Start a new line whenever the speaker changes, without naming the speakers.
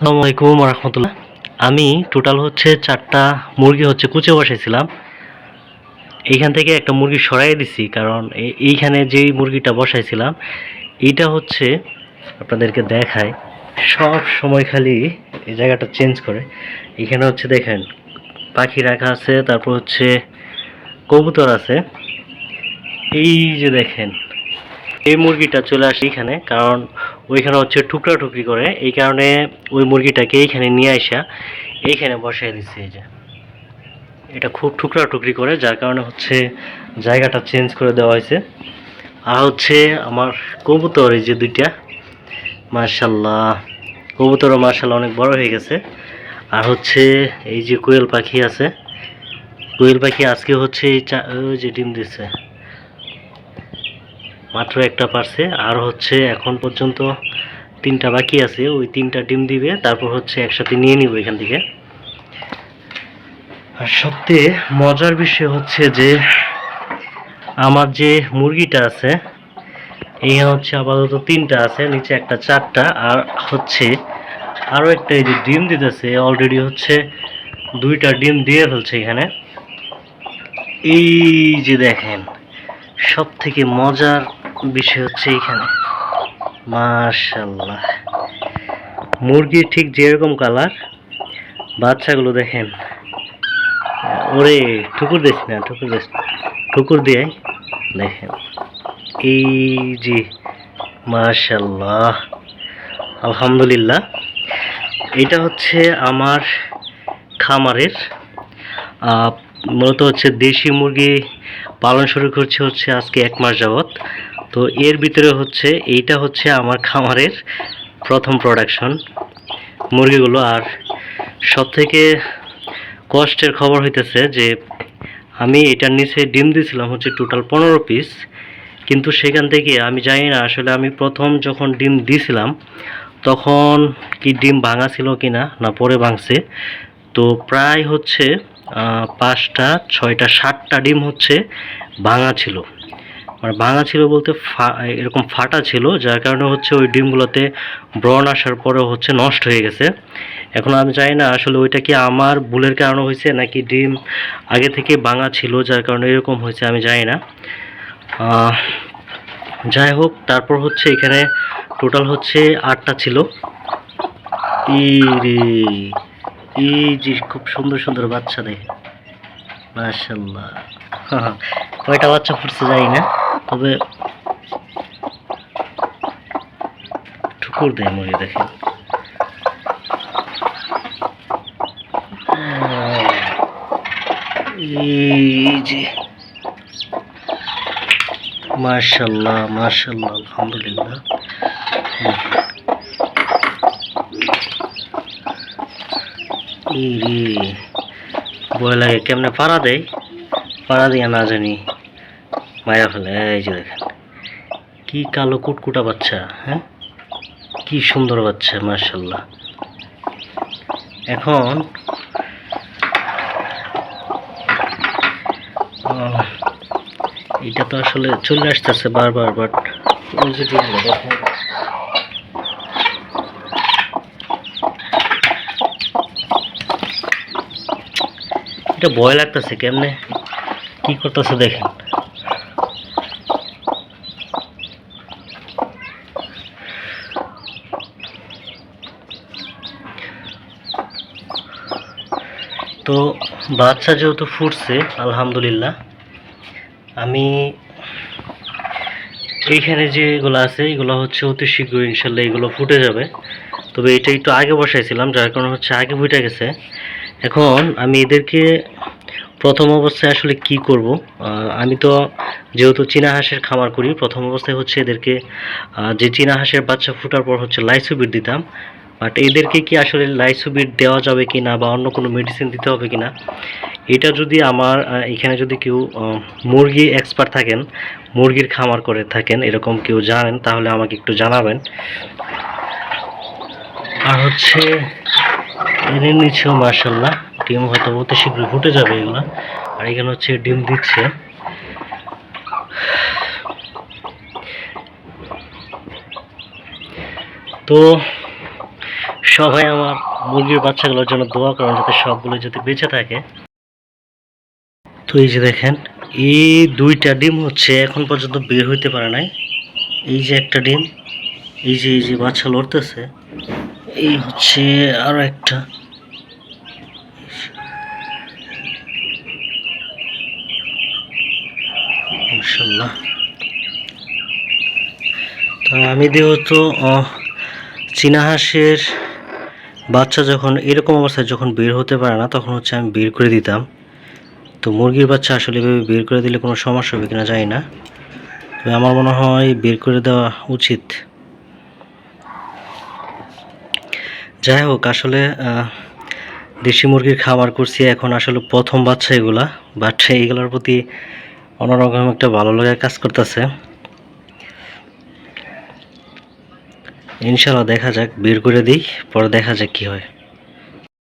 আসসালামু আলাইকুম রহমতুল্লাহ আমি টোটাল হচ্ছে চারটা মুরগি হচ্ছে কুচে বসাইছিলাম। এইখান থেকে একটা মুরগি সরাই দিছি, কারণ এইখানে যেই মুরগিটা বসাইছিলাম, এইটা হচ্ছে আপনাদেরকে দেখায়। সব সময় খালি এই জায়গাটা চেঞ্জ করে। এখানে হচ্ছে দেখেন, পাখি রাখা আছে, তারপর হচ্ছে কবুতর আছে। এই যে দেখেন এই মুরগিটা চলে আসে এখানে কারণ ওইখানে হচ্ছে টুকরা টুকরি করে। এই কারণে ওই মুরগিটাকে এইখানে নিয়ে আসা এইখানে বসাই দিচ্ছে এই যে। এটা খুব টুকরা টুকরি করে, যার কারণে হচ্ছে জায়গাটা চেঞ্জ করে দেওয়া হয়েছে। আর হচ্ছে আমার কবুতর এই যে দুইটা মার্শাল্লাহ কবুতরও মার্শাল্লাহ অনেক বড় হয়ে গেছে। আর হচ্ছে এই যে কোয়েল পাখি আছে, কোয়েল পাখি আজকে হচ্ছে এই যে ডিম দিচ্ছে মাত্র একটা পারছে, আর হচ্ছে এখন পর্যন্ত তিনটা বাকি আছে, ওই তিনটা ডিম দিবে, তারপর হচ্ছে একসাথে নিয়ে নিব এখান থেকে। আর সবচেয়ে মজার বিষয় হচ্ছে যে, আমার যে মুরগিটা আছে এইখানে হচ্ছে আপাতত তিনটা আছে, নিচে একটা চারটা, আর হচ্ছে আরও একটা এই যে ডিম দিতেছে অলরেডি হচ্ছে দুইটা ডিম দিয়ে ফেলছে এখানে। এই যে দেখেন সব থেকে মজার বিষয় হচ্ছে এইখানে। মাশাল্লাহ মুরগি ঠিক যেরকম কালার বাচ্চাগুলো দেখেন, ওরে ঠুকুর দিস না, ঠুকুর দিস, ঠুকুর দিয়ে দেখেন। এই যে মাশাল্লাহ আলহামদুলিল্লাহ। এটা হচ্ছে আমার খামারের মূলত হচ্ছে দেশি মুরগি পালন শুরু করছে হচ্ছে আজকে এক মাস যাবত তো এর ভিতরে হচ্ছে, এইটা হচ্ছে আমার খামারের প্রথম প্রোডাকশন মুরগিগুলো। আর সব থেকে কষ্টের খবর হইতেছে যে, আমি এটার নিচে ডিম দিয়েছিলাম হচ্ছে টোটাল পনেরো পিস কিন্তু সেখান থেকে আমি জানি না আসলে আমি প্রথম যখন ডিম দিয়েছিলাম, তখন কি ডিম ভাঙা ছিল কি না না পরে ভাঙছে। তো প্রায় হচ্ছে পাঁচটা, ছয়টা, সাতটা ডিম হচ্ছে ভাঙা ছিল। মানে ভাঙা ছিল বলতে এরকম ফাটা ছিল, যার কারণে হচ্ছে ওই ডিমগুলোতে ব্রণ আসার পরেও হচ্ছে নষ্ট হয়ে গেছে। এখন আমি জানি না আসলে ওইটা কি আমার ভুলের কারণে হয়েছে, নাকি ডিম আগে থেকে ভাঙা ছিল, যার কারণে এরকম হয়েছে আমি জানি না। যাই হোক, তারপর হচ্ছে এখানে টোটাল হচ্ছে আটটা ছিল। এই রে এই যে খুব সুন্দর সুন্দর বাচ্চা দেখে মাশাল্লাহ কয়টা বাচ্চা ফুটছে জানি না। তবে ঠুকুর দেয় মুরগি দেখেন এই যে। মাশাল্লাহ মাশাল্লাহ, আলহামদুলিল্লাহ। ভয় লাগে, কেমনে পাড়া দেয়? পাড়া দিয়ে না জানি। মায়া ফেলে, এই যে দেখেন। কি কালো কুটকুটা বাচ্চা হ্যাঁ? কি সুন্দর বাচ্চা মার্শাল্লাহ এখন এটা তো আসলে চলে আসতেছে বারবার বাট এটা ভয় লাগতেছে কেমনে? কি করতেছে দেখেন। তো বাচ্চা যেহেতু ফুটছে, আলহামদুলিল্লাহ। আমি এইখানে যেগুলো আছে, এগুলো হচ্ছে অতি শীঘ্র ইনশাল্লাহ এগুলো ফুটে যাবে। তবে এটা একটু আগে বসাইছিলাম, যার কারণে হচ্ছে আগে ফুটে গেছে। এখন আমি এদেরকে প্রথম অবস্থায় আসলে কি করব? আমি তো যেহেতু চীনা হাঁসের খামার করি, প্রথম অবস্থায় হচ্ছে এদেরকে যে চীনা হাঁসের বাচ্চা ফোটার পর হচ্ছে লাইসোবিট দিতাম। বাট এদেরকে কি আসলে লাইসোবিট দেওয়া যাবে কি না বা অন্য কোনো মেডিসিন দিতে হবে কি না এটা যদি আমার এখানে যদি কেউ মুরগি এক্সপার্ট থাকেন, মুরগির খামার করে থাকেন, এরকম কেউ জানেন, তাহলে আমাকে একটু জানাবেন। আর হচ্ছে, এনে নিচেও মার্শাল্লাহ ডিম হয়তো অতি শীঘ্রই ফুটে যাবে এগুলো। আর এখানে হচ্ছে ডিম দিচ্ছে। তো সবাই আমার মুরগির বাচ্চাগুলোর জন্য দোয়া করেন যাতে সবগুলো যদি বেঁচে থাকে। তো এই যে দেখেন, এই দুইটা ডিম হচ্ছে এখন পর্যন্ত বের হইতে পারে নাই। এই যে একটা ডিম, এই যে এই যে বাচ্চা লড়তেছে, এই হচ্ছে আরও একটা। ইনশাল্লাহ তো আমি যেহেতু চীনা হাঁসের বাচ্চা যখন এরকম অবস্থায় যখন বের হতে পারে না, তখন হচ্ছে আমি বের করে দিতাম। তো মুরগির বাচ্চা আসলে এভাবে বের করে দিলে কোনো সমস্যা হবে কিনা জানি না। তবে আমার মনে হয় বের করে দেওয়া উচিত। যাই হোক, আসলে দেশি মুরগির খাবার করছি এখন আসলে প্রথম বাচ্চা এগুলা, বাট এইগুলোর প্রতি অন্যরকম একটা ভালো লাগা কাজ করতেছে। ইনশাল্লাহ দেখা যাক বের করে দিই পরে দেখা যাক কি হয়।